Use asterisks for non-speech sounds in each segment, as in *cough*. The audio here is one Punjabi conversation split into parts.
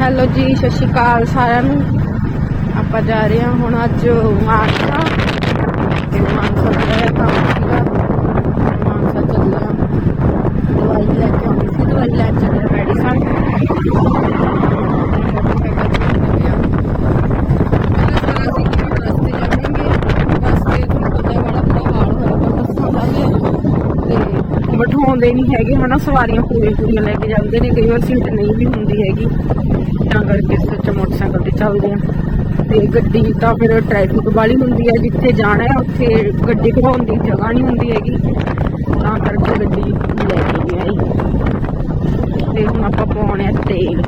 ਹੈਲੋ ਜੀ, ਸਤਿ ਸ਼੍ਰੀ ਅਕਾਲ ਸਾਰਿਆਂ ਨੂੰ। ਆਪਾਂ ਜਾ ਰਹੇ ਹਾਂ ਹੁਣ ਅੱਜ ਮਾਨਸਾ। ਤੇ ਮਾਨਸਾ ਦਾ ਕੰਮ ਸੀਗਾ, ਮਾਨਸਾ ਚੱਲੇ ਹਾਂ ਦਵਾਈ ਲੈ ਕੇ ਆਉਣੀ ਸੀ, ਦਵਾਈ ਲੈ ਚੱਲੇ ਹਾਂ ਮੈਡੀਸਨ ਬਿਠਾਉਂਦੇ ਨਹੀਂ ਹੈਗੇ ਹਨਾ, ਸਵਾਰੀਆਂ ਪੂਰੀਆਂ ਪੂਰੀਆਂ ਲੈ ਕੇ ਜਾਂਦੇ ਨੇ, ਕਈ ਵਾਰ ਸੀਟ ਨਹੀਂ ਵੀ ਹੁੰਦੀ ਹੈਗੀ। ਕਰਕੇ ਸੱਚ ਮੋਟਰਸਾਈਕਲ ਤੇ ਚੱਲਦੇ ਆ। ਤੇ ਗੱਡੀ ਤਾਂ ਫਿਰ ਟ੍ਰੈਫਿਕ ਵਾਲੀ ਹੁੰਦੀ ਹੈ ਜਿੱਥੇ ਜਾਣਾ ਹੈ ਉੱਥੇ ਗੱਡੀ ਖੜਾਉਣ ਦੀ ਜਗ੍ਹਾ ਨਹੀਂ ਹੁੰਦੀ ਹੈਗੀ। ਤਾਂ ਕਰਕੇ ਗੱਡੀ ਲੈ ਕੇ ਨਹੀਂ ਆਈ। ਤੇ ਹੁਣ ਆਪਾਂ ਪਾਉਣੇ ਆ ਤੇਲ।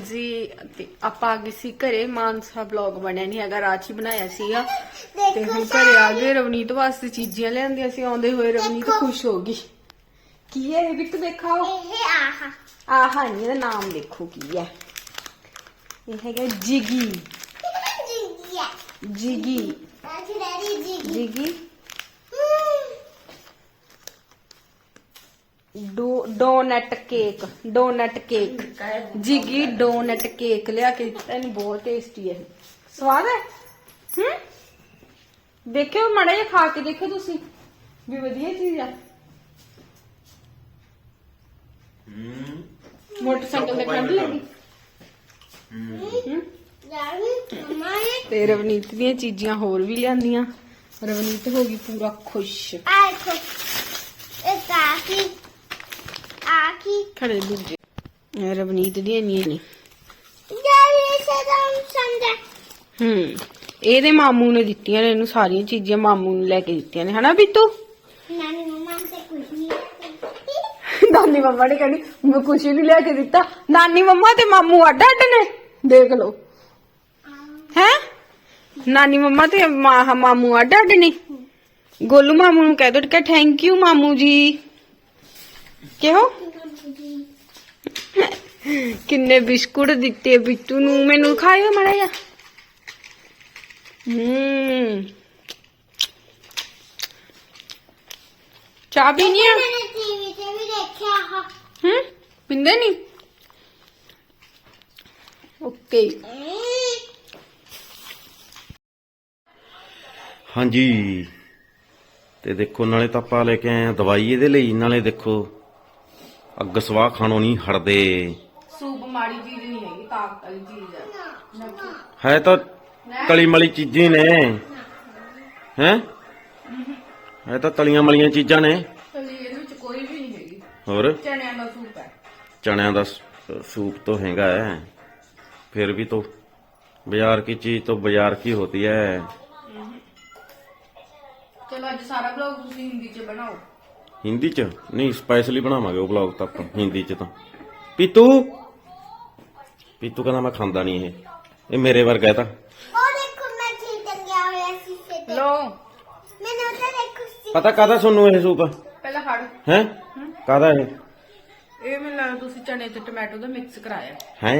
ਹਾਂਜੀ ਤੇ ਆਪਾਂ ਆ ਗਏ ਸੀ ਘਰੇ ਮਾਨਸਾ ਬਲੌਗ ਬਣਿਆ ਨਹੀਂ ਹੈਗਾ ਰਾਚੀ ਬਣਾਇਆ ਸੀਗਾ। ਤੇ ਹੁਣ ਘਰੇ ਆ ਗਏ ਰਵਨੀਤ ਵਾਸਤੇ ਚੀਜ਼ਾਂ ਲਿਆਂਦੀਆਂ ਸੀ ਆਉਂਦੇ ਹੋਏ ਰਵਨੀਤ ਖੁਸ਼ ਹੋ ਗਈ। ਕੀ ਹੈ ਇਹ? ਵੀ ਤੂੰ ਦੇਖਾਓ। ਇਹ ਆਹ। ਆਹ ਨਹੀਂ ਇਹਦਾ ਨਾਮ ਦੇਖੋ ਕੀ ਹੈ। ਇਹ ਹੈਗਾ ਜਿਗੀ। ਜਿਗੀ ਅੱਜ daddy ji Jiggi? Donut cake donut cake. Jiggi donut cake ਲਿਆ ਕੇ ਦਿੱਤਾ ਇਹਨੂੰ ਬਹੁਤ ਟੇਸਟੀ ਹੈ। ਸਵਾਦ ਹੈ? ਹੂੰ? ਦੇਖਿਓ ਮੜਾ ਜਿਹਾ ਖਾ ਕੇ ਦੇਖੋ ਤੁਸੀਂ ਵੀ ਵਧੀਆ ਚੀਜ਼ ਆ। ਮੋਟਰਸਾਈਕਲ ਤੇ ਠੰਡ ਲੱਗੀ ਹੂੰ? ਤੇ ਰਵਨੀਤ ਦੀਆਂ ਚੀਜ਼ਾਂ ਹੋਰ ਵੀ ਲਿਆਂਦੀਆਂ। ਰਵਨੀਤ ਹੋ ਗਈ ਪੂਰਾ ਖੁਸ਼। ਆਏ ਕੋ ਇਹ ਕਾਫੀ ਖੜੇ ਦੂਜੇ ਰਵਨੀਤ ਦੀਆਂ ਇੰਨੀਆਂ ਨੇ ਡੈਡੀ ਸੇ ਤਾਂ ਸਮਝਾ ਹੂੰ ਇਹਦੇ ਮਾਮੂ ਨੇ ਦਿੱਤੀਆਂ ਨੇ ਇਹਨੂੰ ਸਾਰੀਆਂ ਚੀਜ਼ਾਂ ਮਾਮੂ ਨੂੰ ਲੈ ਕੇ ਦਿੱਤੀਆਂ ਨੇ ਹਨਾ ਬਿੱਤੂ ਨਾਨੀ ਮਮਾ ਨਹੀਂ ਨੇ ਕਹਿੰਦੀ ਮੈਂ ਕੁਛ ਨਹੀਂ ਲੈ ਕੇ ਦਿੱਤਾ। ਨਾਨੀ ਮੰਮਾ ਤੇ ਮਾਮੂ ਅੱਡ ਅੱਡ ਨੇ। ਦੇਖ ਲਓ। ਹੈ। ਨਾਨੀ ਮੰਮਾ ਤੇ ਮਾਮੂ ਅੱਡ ਅੱਡ ਨੇ। ਗੋਲੂ ਮਾਮੂ ਨੂੰ ਕਹਿ ਦੋ ਕਿ ਥੈਂਕ ਯੂ ਮਾਮੂ ਜੀ। ਕਿਹੋ? ਕਿੰਨੇ ਬਿਸਕੁਟ ਦਿੱਤੇ ਬਿੱਟੂ ਨੂੰ ਮੈਨੂੰ ਖਾਇਓ ਮੜਾ ਜਾ ਹੂੰ। ਚਾਹ ਮੈਂ ਟੀਵੀ ਤੇ ਵੀ ਦੇਖਿਆ ਹਾਂ ਹੂੰ ਪਿੰਦੇ ਨਹੀਂ ਓਕੇ। ਹਾਂਜੀ। ਤੇ ਦੇਖੋ ਨਾਲੇ ਤਾਂ ਆਪਾਂ ਲੈ ਕੇ ਆਏ ਆ ਦਵਾਈ ਇਹਦੇ ਲਈ ਨਾਲੇ ਦੇਖੋ ਅੱਗ ਸਵਾਹ ਖਾਣੋ ਨਹੀਂ ਹਟਦੇ। ਮਾੜੀ ਚੀਜ਼ ਨਹੀਂ ਹੈਗੀ ਤਾਕਤ ਵਾਲੀ ਚੀਜ਼ ਹੈ ਹੈ ਤਾਂ ਤਲੀ ਮਲੀ ਚੀਜ਼ਾਂ ਨੇ। ਹੈ? ਹੈ ਤਾਂ ਤਲੀਆਂ ਮਲੀਆਂ ਚੀਜ਼ਾਂ ਨੇ। ਹੋਰ? ਚਣਿਆਂ ਦਾ ਸੂਪ ਤੋਂ ਹੈਗਾ ਹੈ। ਫਿਰ ਵੀ ਤੋਂ ਬਾਜ਼ਾਰ ਕੀ ਚੀਜ਼ ਤੋਂ ਬਾਜ਼ਾਰ ਕੀ ਹੁੰਦੀ ਹੈ? ਚਲੋ ਅੱਜ ਸਾਰਾ ਬਲੌਗ ਤੁਸੀਂ ਹਿੰਦੀ 'ਚ ਬਣਾਓ। ਹਿੰਦੀ 'ਚ? ਨਹੀਂ ਸਪੈਸ਼ਲੀ ਬਣਾਵਾਂਗੇ ਉਹ ਬਲੌਗ ਤਾਂ ਹਿੰਦੀ 'ਚ ਤਾਂ। ਪੀਤੂ! ਪੀਤੂ ਕਹਿੰਦਾ ਮੈਂ ਖਾਂਦਾ ਨਹੀਂ ਇਹ। ਇਹ ਮੇਰੇ ਵਰਗਾ ਹੈ ਤਾਂ। ਉਹ ਦੇਖੋ ਮੈਂ ਠੀਕ ਟੰਗਿਆ ਹੋਇਆ ਸੀ ਤੇ। ਲੋ ਮੈंने ਉਧਰ ਦੇਖੋ ਸੀ। ਪਤਾ ਕਾਦਾ ਤੁਹਾਨੂੰ ਇਹ ਸੂਪ? ਪਹਿਲਾਂ ਫੜ ਹੈ? ਕਾਦਾ ਇਹ? ਇਹ ਮੈਨੂੰ ਲੱਗਦਾ ਤੁਸੀਂ ਚਣੇ ਤੇ ਟੋਮੈਟੋ ਦਾ ਮਿਕਸ ਕਰਾਇਆ। ਹੈ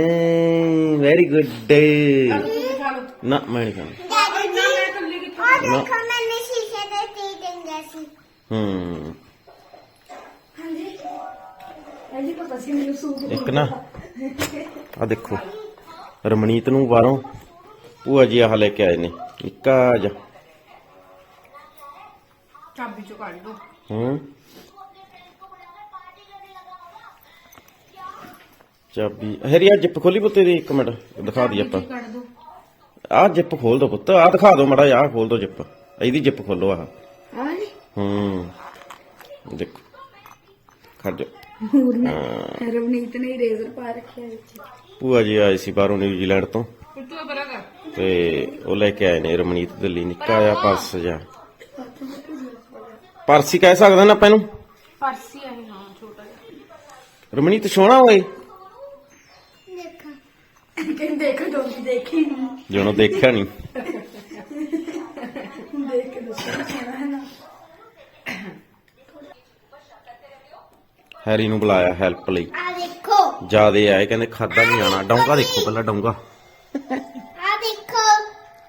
ਵੈਰੀ ਗੁੱਡ ਤੁਸੀਂ ਖਾ ਲਓ। ਨਾ ਮੈਂ ਨਹੀਂ ਖਾਂਦਾ। ਡੈਡੀ ਨਾ ਮੈਂ ਇਕੱਲੀ ਕਿੱਥੋਂ ਉਹ ਦੇਖੋ ਮੈंने ਸ਼ੀਸ਼ੇ ਤੇ ਟੀ ਟੰਗਿਆ ਸੀ। ਹੂੰ। ਐਜੀ ਪਤਾ ਸੀ ਮੈਨੂੰ ਸੂਪ ਇੱਕ ਨਾ ਆ ਦੇਖੋ ਰਮਣੀਤ ਨੂੰ ਬਾਹਰੋਂ ਭੂਆ ਜੀ ਆਹ ਲੈ ਕੇ ਆਏ ਨੇ ਨਿੱਕਾ ਜਿਹਾ। ਚਾਬੀ ਚੋਂ ਕੱਢ ਦੋ ਹੂੰ। ਚਾਬੀ ਜਿੱਪ ਖੋਲੀ ਪੁੱਤੇ ਦੀ ਇੱਕ ਮਿੰਟ ਦਿਖਾ ਦੀ ਆਪਾਂ। ਕੱਢ ਦੋ। ਆਹ ਜਿੱਪ ਖੋਲ ਦੋ ਪੁੱਤ ਆਹ ਦਿਖਾ ਦੋ ਮੜਾ ਆਹ ਖੋਲ ਦੋ ਜਿੱਪ। ਇਹਦੀ ਜਿੱਪ ਖੋਲੋ ਆਹ। ਹਾਂ ਜੀ ਹੂੰ। ਦੇਖੋ ਖੜ ਜਾ ਨੂਰ ਨੇ ਰਵਨੀਤ ਨੇ ਰੇਜ਼ਰ ਪਾ ਰੱਖਿਆ ਵਿੱਚ। ਭੂਆ ਜੀ ਆਏ ਸੀ ਬਾਹਰੋਂ ਨਿਊਜ਼ੀਲੈਂਡ ਤੋਂ। ਤੂੰ ਉਹ ਲੈ ਕੇ ਆਏ ਨੇ ਰਮਣੀਤ ਦੇ ਲਈ ਨਿੱਕਾ ਜਿਹਾ ਪਰਸ ਜਿਹਾ। ਪਰਸ ਹੀ ਕਹਿ ਸਕਦਾ ਨਾ ਆਪਾਂ ਇਹਨੂੰ? ਫਰਸੀ ਹੈ ਹਾਂ ਛੋਟਾ ਜਿਹਾ। ਰਮਣੀਤ ਸੋਹਣਾ ਓਏ ਦੇਖੋ। ਕਹਿੰਦੇ ਦੇਖ ਜੋ ਦੇਖੀ ਨਹੀਂ ਜਿਹਨੂੰ ਦੇਖਿਆ ਨਹੀਂ ਦੇਖ ਕੇ ਦੱਸੋ ਸੋਹਣਾ ਹੈ ਨਾ ਹੈਰੀ ਨੂੰ ਬੁਲਾਇਆ ਹੈਲਪ ਲਈ। ਆ ਦੇਖੋ। ਜਿਆਦੇ ਆਏ ਕਹਿੰਦੇ ਖਾਦਾ ਨਹੀਂ ਆਣਾ ਡੌਂਗਾ ਦੇਖੋ ਪਹਿਲਾਂ ਡੌਂਗਾ। ਆ ਦੇਖੋ।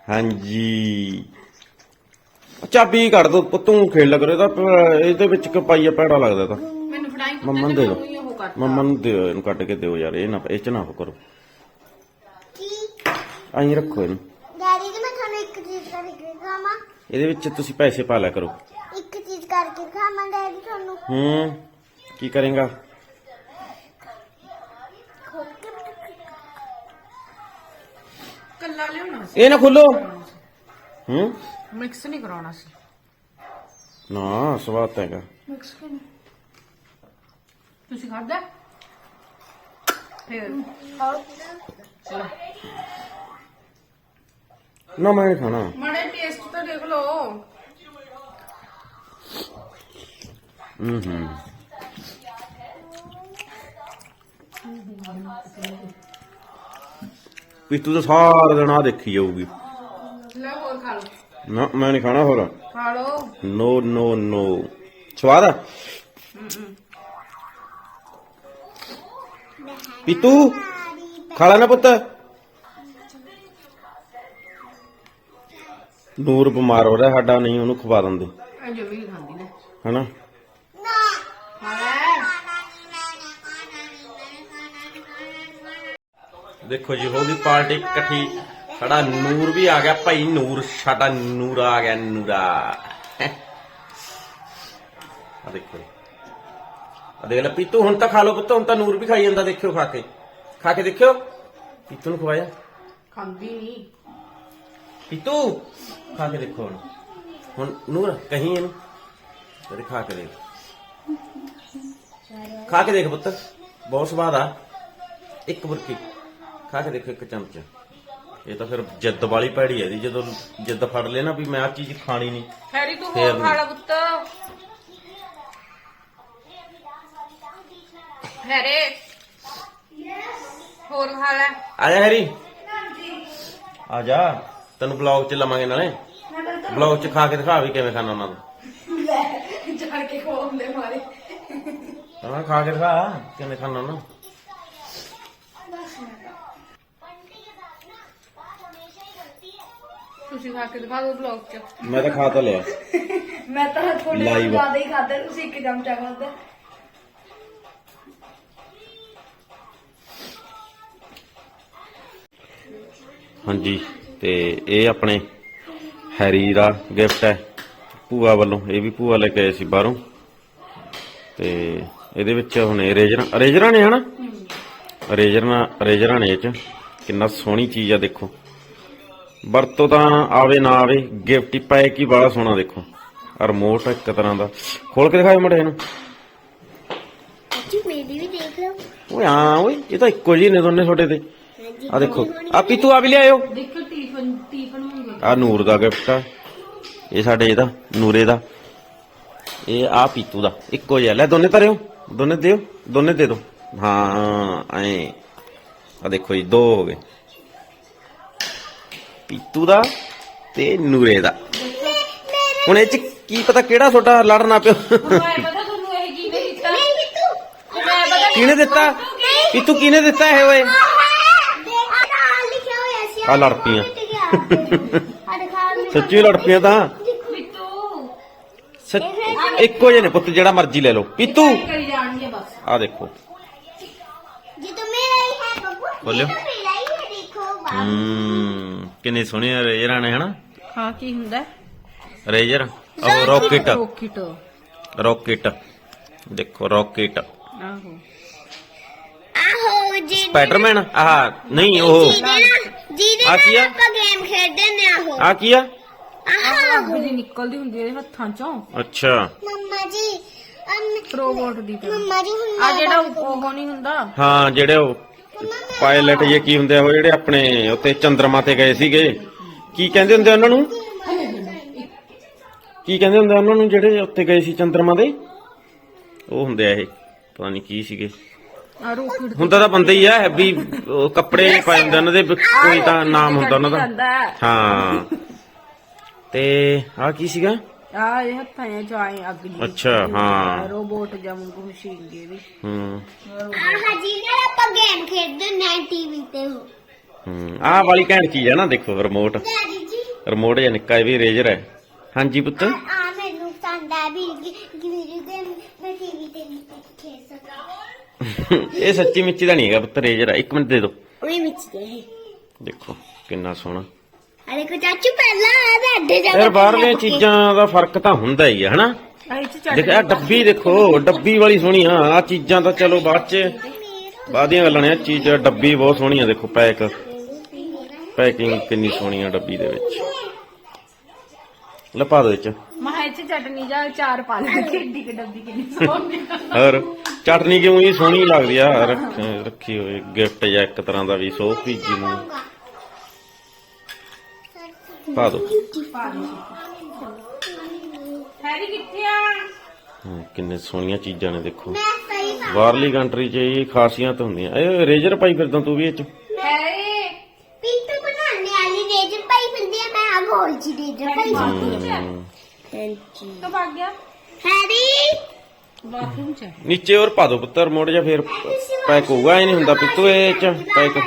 ਹਾਂਜੀ। ਚਾਬੀ ਕੱਢ ਦੋ ਤੂੰ ਖੇਲ ਕਰੇ ਤਾਂ ਇਹਦੇ ਵਿੱਚ ਕਪਾਈਆ ਪੈੜਾ ਲੱਗਦਾ ਤਾਂ। ਮੈਨੂੰ ਫੜਾਈ ਮੰਮਾ ਨੂੰ ਦੇ ਦਿਓ ਉਹ ਕਰ ਮੰਮਾ ਨੂੰ ਦਿਓ ਇਹਨੂੰ ਕੱਢ ਕੇ ਦਿਓ ਯਾਰ ਇਹ ਨਾ ਇਹ ਚ ਨਾ ਉਹ ਕਰੋ। ਕੀ? ਐਂ ਰੱਖੋ ਇਹਨੂੰ। ਡੈਡੀ ਜੀ ਮੈਂ ਤੁਹਾਨੂੰ ਇੱਕ ਚੀਜ਼ ਕਰਕੇ ਦਿਖਾਵਾਂ। ਇਹਦੇ ਵਿੱਚ ਤੁਸੀਂ ਪੈਸੇ ਪਾ ਲਿਆ ਕਰੋ। ਇੱਕ ਚੀਜ਼ ਕਰਕੇ ਦਿਖਾਵਾਂ ਡੈਡੀ ਤੁਹਾਨੂੰ। ਹੂੰ। ਕੀ ਕਰੇਗਾ? ਖੋਲ ਕੇ ਕੱਲਾ ਲਿਆਉਣਾ ਸੀ। ਇਹ ਨਾ ਖੋਲੋ। ਹੂੰ? ਮਿਕਸ ਨਹੀਂ ਕਰਾਉਣਾ ਸੀ। ਨਾ ਸਵਾਦ ਤਾਂ ਹੈਗਾ। ਮਿਕਸ ਕਿ ਤੁਸੀਂ ਖਾਦਾ ਫਿਰ। ਚਲੋ। ਨਾ ਮੈਂ ਨਹੀਂ ਖਾਣਾ। ਮਾੜੇ ਟੇਸਟ ਤਾਂ ਦੇਖ ਲਓ। ਹੂੰ ਹੂੰ। ਵੀ ਤੂੰ ਤਾਂ ਸਾਰਾ ਦਿਨ ਆ ਦੇਖੀ ਜਾਊਗੀ। ਲੈ ਹੋਰ ਖਾ ਲਓ। ਨਾ ਮੈਂ ਨਹੀਂ ਖਾਣਾ ਹੋਰ। ਖਾ ਲਓ। ਨੋ ਨੋ ਨੋ ਸਵਾਦ ਆ? ਪੀਤੂ ਖਾ ਲੈ ਨਾ ਪੁੱਤ। ਨੂਰ ਬਿਮਾਰ ਹੋ ਰਿਹਾ ਸਾਡਾ ਨਹੀਂ ਉਹਨੂੰ ਖਵਾ ਦਿੰਦੇ। ਇਹ ਜੋ ਵੀ ਖਾਂਦੀ ਨੇ। ਹਨਾ? ਦੇਖੋ ਜੀ ਹੋ ਗਈ ਪਾਰਟੀ ਇਕੱਠੀ ਸਾਡਾ ਨੂਰ ਵੀ ਆ ਗਿਆ। ਭਾਈ ਨੂਰ ਸਾਡਾ ਨੂਰ ਆ ਗਿਆ ਨੂਰਾ। ਆ ਦੇਖੋ ਆ ਦੇਖ ਲੈ ਪੀਤੂ ਹੁਣ ਤਾਂ ਖਾ ਲਓ ਪੁੱਤ ਹੁਣ ਤਾਂ ਨੂਰ ਵੀ ਖਾਈ ਜਾਂਦਾ ਦੇਖਿਓ ਖਾ ਕੇ। ਖਾ ਕੇ ਦੇਖਿਓ। ਪੀਤੂ ਨੂੰ ਖਵਾਇਆ। ਖਾਂਦੀ ਨਹੀਂ। ਪੀਤੂ ਖਾ ਕੇ ਦੇਖੋ ਹੁਣ। ਹੁਣ ਨੂਰ ਕਹੀਂ ਇਹਨੂੰ? ਤੇ ਖਾ ਕੇ ਦੇਖ। ਖਾ ਕੇ ਦੇਖ ਪੁੱਤ ਬਹੁਤ ਸਵਾਦ ਆ। ਇੱਕ ਬੁਰਕੀ। ਖਾ ਕੇ ਦੇਖੋ ਇੱਕ ਚਮਚ। ਇਹ ਤਾਂ ਫਿਰ ਜਿੱਦ ਵਾਲੀ ਪੈੜੀ ਹੈ ਦੀ ਜਦੋਂ ਜਿੱਦ ਫੜ ਲੈ ਨਾ ਵੀ ਮੈਂ ਆ ਚੀਜ਼ ਖਾਣੀ ਨਹੀਂ ਹੈਰੀ ਤੂੰ ਹੋਰ ਖਾ ਲੈ ਪੁੱਤ। ਹੈਰੇ ਹੋਰ ਖਾ ਲੈ। ਆ ਜਾ ਹੈਰੀ ਆ ਜਾ ਤੈਨੂੰ ਬਲੌਗ ਚ ਲਵਾਂਗੇ ਨਾਲੇ। ਬਲੌਗ ਚ ਖਾ ਕੇ ਦਿਖਾ ਵੀ ਕਿਵੇਂ ਖਾਣਾ ਉਹਨਾਂ ਨੂੰ। ਜਾਣ ਕੇ ਖੋਲਦੇ ਮਾਰੇ। ਹਾਂ ਖਾ ਕੇ ਦਿਖਾ ਕਿਵੇਂ ਖਾਣਾ ਉਹਨਾਂ ਨੂੰ। ਤੁਸੀਂ ਖਾ ਕੇ ਦਿਖਾ ਦਿਓ ਬਲੌਗ 'ਚ। ਮੈਂ ਤਾਂ ਖਾ ਤਾਂ ਲਿਆ। *laughs* ਮੈਂ ਤਾਂ ਥੋੜੇ Live. ਜ਼ਿਆਦਾ ਹੀ ਖਾਦਾ ਤੁਸੀਂ ਇੱਕ ਚਮਚਾ ਖਾਦਾ ਹਾਂਜੀ ਤੇ ਇਹ ਆਪਣੇ ਹੈਰੀ ਦਾ ਗਿਫਟ ਹੈ ਭੂਆ ਵੱਲੋਂ। ਇਹ ਵੀ ਭੂਆ ਲੈ ਕੇ ਆਏ ਸੀ ਬਾਹਰੋਂ। ਤੇ ਇਹਦੇ ਵਿੱਚ ਹੁਣ ਇਰੇਜਰਾਂ ਇਰੇਜਰਾਂ ਨੇ ਹਨਾ? ਇਰੇਜਰਾਂ ਇਰੇਜਰਾਂ ਨੇ ਇਹ ਚ। ਕਿੰਨਾ ਸੋਹਣੀ ਚੀਜ਼ ਆ ਦੇਖੋ। ਵਰਤੋਂ ਤਾਂ ਆਵੇ ਨਾ ਆਵੇ ਗਿਫਟ ਹੀ ਪਾਏ ਕੀ ਬੜਾ ਸੋਹਣਾ ਦੇਖੋ। ਆਹ ਰਿਮੋਟ ਇੱਕ ਤਰ੍ਹਾਂ ਦਾ। ਖੋਲ ਕੇ ਦਿਖਾਓ ਮੜੇ ਇਹਨੂੰ। ਜੀ ਮੇਰੀ ਵੀ ਦੇਖ ਲਓ। ਓਏ ਹਾਂ ਓਏ ਇਹ ਤਾਂ ਇੱਕੋ ਜਿਹੇ ਨੇ ਦੋਨੇ ਛੋਟੇ ਤੇ। ਆ ਦੇਖੋ। ਆ ਪੀਤੂ ਆ ਵੀ ਲਿਆਇਓ। ਦੇਖੋ ਟੀਫਨ ਟੀਫਨ ਆ ਨੂਰ ਦਾ ਗਿਫਟ ਆ। ਇਹ ਸਾਡੇ ਇਹਦਾ ਨੂਰੇ ਦਾ। ਇਹ ਆ ਪੀਤੂ ਦਾ। ਇੱਕੋ ਜਿਹਾ। ਲੈ ਦੋਨੇ ਧਰਿਓ। ਦੋਨੇ ਦਿਓ। ਦੋਨੇ ਦੇ ਦਿਓ ਹਾਂ ਐ। ਆ ਦੇਖੋ ਜੀ ਦੋ ਹੋ ਗਏ। ਪੀਤੂ ਦਾ ਤੇ ਨੂਰੇ ਦਾ। ਹੁਣ ਇਹ ਚ ਕੀ ਪਤਾ ਕਿਹੜਾ ਤੁਹਾਡਾ ਲੜਨਾ ਪਿਓ ਕਿਹਨੇ ਦਿੱਤਾ? ਪੀਤੂ ਕਿਹਨੇ ਦਿੱਤਾ ਇਹ ਓਏ? ਆ ਲੜ ਪੀਆਂ ਸੱਚੀ ਲੜ ਪੀਆਂ ਤਾਂ। ਇੱਕੋ ਜਿਹੇ ਨੇ ਪੁੱਤ ਜਿਹੜਾ ਮਰਜ਼ੀ ਲੈ ਲਓ। ਪੀਤੂ। ਆ ਦੇਖੋ। ਜੀ ਤੁਮੇ ਹੈ ਬੱਬੂ ਬੋਲਿਓ। ਹੂੰ ਕਿੰਨੇ ਸੋਹਣੇ ਰੇਜਰਾਂ ਨੇ ਹਨਾ? ਹਾਂ ਕੀ ਹੁੰਦਾ? ਰੇਜਰ? ਉਹ ਰੌਕਟ। ਰੋਕਿਟ। ਰੌਕਟ। ਦੇਖੋ ਰੌਕਟ। ਆਹੋ। ਆਹੋ ਜੀ ਸਪਾਈਡਰਮੈਨ? ਆਹ ਨਹੀਂ ਉਹ ਜਿਹਦੇ ਆ ਕੀ ਨਾਲ ਆ? ਆਪਾਂ ਗੇਮ ਖੇਡਦੇ ਨੇ ਆਹੋ। ਆ ਕੀ ਆ? ਆਹੋ। ਅੱਗ ਜੀ ਨਿਕਲਦੀ ਹੁੰਦੀ ਹੈ ਇਹਦੇ ਹੱਥਾਂ ਚੋਂ। ਅੱਛਾ। ਮੰਮਾ ਜੀ ਅਮ, ਰੋਬੋਟ ਦੀ ਤਰ੍ਹਾਂ। ਮੰਮਾ ਜੀ ਹੁਣ ਆ ਮੈਂ ਜਿਹੜਾ। ਉਹ ਨਹੀਂ ਹੁੰਦਾ। ਹਾਂ ਜਿਹੜੇ ਉਹ ਪਾਇਲਟ ਜੇ ਕੀ ਹੁੰਦੇ ਆ ਉਹ ਜਿਹੜੇ ਆਪਣੇ ਉੱਤੇ ਚੰਦਰਮਾ ਤੇ ਗਏ ਸੀਗੇ। ਕੀ ਕਹਿੰਦੇ ਹੁੰਦੇ ਉਹਨਾਂ ਨੂੰ? ਕੀ ਕਹਿੰਦੇ ਹੁੰਦੇ ਉਹਨਾਂ ਨੂੰ ਜਿਹੜੇ ਉੱਤੇ ਗਏ ਸੀ ਚੰਦਰਮਾ ਦੇ? ਉਹ ਹੁੰਦੇ ਆ ਇਹ ਪਤਾ ਨਹੀਂ ਕੀ ਸੀਗੇ। ਹੁੰਦਾ ਤਾਂ ਬੰਦੇ ਹੀ ਆ ਵੀ ਉਹ ਕੱਪੜੇ ਪਾਏ ਹੁੰਦੇ ਉਹਨਾਂ ਦੇ ਕੋਈ ਤਾਂ ਨਾਮ ਹੁੰਦਾ ਉਹਨਾਂ ਦਾ। ਹਾਂ। ਤੇ ਆ ਕੀ ਸੀਗਾ? ਆ ਇਹ ਹੱਥਾਂ 'ਚ ਆਏ ਅੱਗ ਜੀ। ਅੱਛਾ, ਹਾਂ। ਰੋਬੋਟ ਜਾਂ ਵਾਂਗੂ ਮਸ਼ੀਨ ਦੀ ਇਹਦੀ ਹੂੰ। ਆਹ ਜੀ ਨਾਲ ਆਪਾਂ ਗੇਮ ਖੇਡਦੇ ਨੇ ਟੀਵੀ ਤੇ ਹੋ ਹੂੰ ਆਹ ਵਾਲੀ ਘੈਂਟ ਚੀਜ਼ ਹੈ ਨਾ ਦੇਖੋ ਰਿਮੋਟ ਡੈਡੀ ਜੀ। ਰਿਮੋਟ ਜਿਹਾ ਨਿੱਕਾ ਇਹ ਵੀ ਰੇਜਰ ਹੈ। ਹਾਂਜੀ ਪੁੱਤ। ਆ ਮੈਨੂੰ ਪਸੰਦ ਆ ਵੀ ਕਿ ਕਿ ਵੀਡੀਓ ਗੇਮ ਮੈਂ ਟੀਵੀ ਤੇ ਨਹੀਂ ਖੇਡ ਸਕਦਾ *laughs* ਇਹ ਸੱਚੀ ਮਿੱਚੀ ਦਾ ਨਹੀਂ ਹੈਗਾ ਪੁੱਤ ਰੇਜਰ ਹੈ ਇੱਕ ਮਿੰਟ ਦੇ ਦਿਓ। ਉਹੀ ਵਿੱਚ ਦੇ ਦੇਖੋ ਕਿੰਨਾ ਸੋਹਣਾ। ਅਰੇ ਕੋ ਚਾਚੂ ਪਹਿਲਾਂ ਆ ਜਾ ਬਾਹਰਲੀਆਂ ਚੀਜ਼ਾਂ ਦਾ ਫ਼ਰਕ ਤਾਂ ਹੁੰਦਾ ਹੀ ਹੈ ਹਨਾ? ਆ ਦੇਖ ਇਹ ਡੱਬੀ ਦੇਖੋ ਡੱਬੀ ਵਾਲੀ ਸੋਹਣੀ ਆ ਆ ਚੀਜ਼ਾਂ ਤਾਂ ਚਲੋ ਬਾਅਦ ਚ ਬਾਅਦ ਦੀਆਂ ਗੱਲਾਂ ਨੇ ਆਹ ਚੀਜ਼ ਡੱਬੀ ਬਹੁਤ ਸੋਹਣੀ ਆ ਦੇਖੋ ਪੈਕ। ਪੈਕਿੰਗ ਕਿੰਨੀ ਸੋਹਣੀ ਆ ਡੱਬੀ ਦੇ ਵਿੱਚ। ਲਪਾ ਦੋ ਇਹ ਚ। ਮਹਾਂ ਇਹ 'ਚ ਚਟਨੀ ਜਾਂ ਚਾਰ ਪਾ ਲੈ ਕਿੱਡੀ ਕਿ ਡੱਬੀ ਕਿੰਨੀ ਸੋਹਣੀ ਹੋਰ ਚਟਨੀ ਕਿਉਂ ਇਹ ਸੋਹਣੀ ਲੱਗਦੀ ਆ? ਰੱਖ- ਰੱਖੀ ਹੋਈ ਗਿਫਟ ਜਾਂ ਇੱਕ ਤਰ੍ਹਾਂ ਦਾ ਵੀ ਸੋਹ ਭੀਜੀ ਨੂੰ। ਪਾ ਦੋ। ਹੈਰੀ ਕਿੱਥੇ ਆ? ਕਿੰਨੇ ਸੋਹਣੀਆਂ ਚੀਜ਼ਾਂ ਨੇ ਦੇਖੋ। ਬਾਹਰਲੀ ਕੰਟਰੀ 'ਚ ਇਹ ਖਾਸੀਅਤ ਹੁੰਦੀਆਂ। ਇਹ ਰੇਜਰ ਪਾਈ ਫਿਰਦਾ ਤੂੰ ਵੀ ਇਹ 'ਚ। ਹੈਰੀ। ਪਿੰਟੂ ਬਣਾਉਣੇ ਵਾਲੀ ਰੇਜ ਪਾਈ ਫਿਰਦੀ ਆ ਮੈਂ ਆ ਗੋਲ ਜੀ ਰੇਜ ਪਾਈ ਫਿਰਦੀ ਆ। ਹਮ, ਹਾਂਜੀ। ਤੂੰ ਭਾਗ ਗਿਆ? ਹੈਰੀ! ਬਾਥਰੂਮ 'ਚ। ਨੀਚੇ ਹੋਰ ਪਾ ਦੋ ਪੁੱਤਰ ਮੋੜ ਜਾਂ ਫੇਰ ਪੈਕ ਹੋਊਗਾ ਇਹ ਨਹੀਂ ਹੁੰਦਾ ਪਿੱਤੂ ਇਹ 'ਚ ਪੈਕ।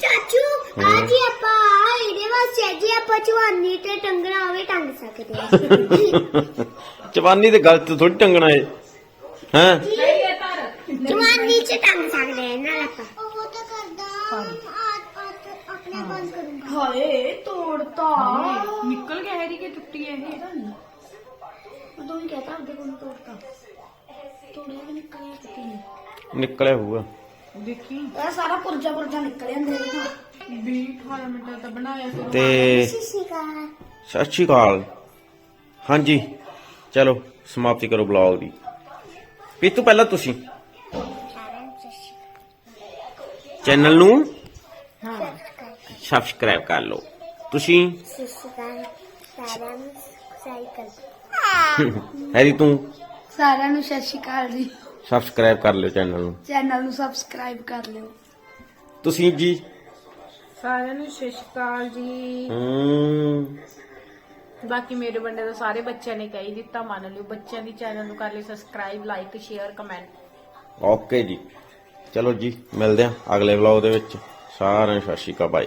ਚਾਚੂ ਆ ਜੀ ਆਪਾਂ ਇਹਦੇ ਵਾਸਤੇ ਜੀ ਆਪਾਂ ਚਵਾਨੀ ਤੇ ਟੰਗਣਾ ਹੋਵੇ ਟੰਗ ਸਕਦੇ ਆ ਚਵਾਨੀ ਤੇ ਗਲਤ ਥੋੜੀ ਟੰਗਣਾ ਏ। ਹਾਂ? ਚਵਾਨੀ ਚ ਟੰਗ ਸਕਦੇ ਆ ਨਾਲ ਆਪਾਂ। ਉਹ ਤਾਂ ਕਰਦਾ ਆਪਣੇ ਬੰਦ ਕਰੂੰਗਾ। ਹਾਏ ਤੋੜਤਾ। ਨਿਕਲ ਗਿਆ ਹੈਰੀ ਕਿ ਟੁੱਟੀ ਹੈ ਇਹ? ਮੈਂ ਤੁਹਾਨੂੰ ਕਹਤਾ ਅੱਗੇ ਕੋਲ ਤੋੜਤਾ। ਤੋੜਿਆ ਵੀ ਨਿਕਲਿਆ ਕਿਤੇ ਨਿਕਲਿਆ ਹੋਊਗਾ। ਦੇਖੀ? ਇਹ ਸਾਰਾ ਪੁਰਜਾ ਪੁਰਜਾ ਨਿਕਲ ਜਾਂਦੇ ਨੇ 20 18 ਮਿੰਟ ਤਾਂ ਬਣਾਇਆ ਸੀ। ਤੇ ਸਿਕਾ ਸਤਿ ਸ਼੍ਰੀ ਅਕਾਲ। ਹਾਂਜੀ ਚਲੋ ਸਮਾਪਤੀ ਕਰੋ ਬਲੌਗ ਦੀ। ਪੀਤੂ ਪਹਿਲਾਂ ਤੁਸੀਂ। ਚੈਨਲ ਨੂੰ ਸਬਸਕ੍ਰਾਈਬ ਕਰ ਲਓ। ਤੁਸੀਂ? ਸਿਕਾ ਸਾਰਾ ਸਾਈਕਲ ਹੈਰੀ ਤੂੰ? ਸਾਰਿਆਂ ਨੂੰ ਸਤਿ ਸ਼੍ਰੀ ਅਕਾਲ ਜੀ। ਸਬਸਕ੍ਰਾਈਬ ਕਰ ਲਿਓ ਚੈਨਲ ਨੂੰ। ਚੈਨਲ ਨੂੰ ਸਬਸਕ੍ਰਾਈਬ ਕਰ ਲਿਓ। ਤੁਸੀਂ ਜੀ? ਸਾਰਿਆਂ ਨੂੰ ਸਤਿ ਸ਼੍ਰੀ ਅਕਾਲ ਜੀ। ਹਮ, ਬਾਕੀ ਮੇਰੇ ਬੰਦੇ ਤਾਂ ਸਾਰੇ ਬੱਚਿਆਂ ਨੇ ਕਹਿ ਦਿੱਤਾ ਮੰਨ ਲਿਓ ਬੱਚਿਆਂ ਦੀ ਚੈਨਲ ਨੂੰ ਕਰ ਲਈ subscribe like share comment okay ਜੀ। ਚਲੋ ਜੀ ਮਿਲਦੇ ਹਾਂ ਅਗਲੇ ਵਲੌਗ ਦੇ ਵਿੱਚ। ਸਾਰਿਆਂ ਨੂੰ ਸਤਿ ਸ਼੍ਰੀ ਅਕਾਲ ਬਾਏ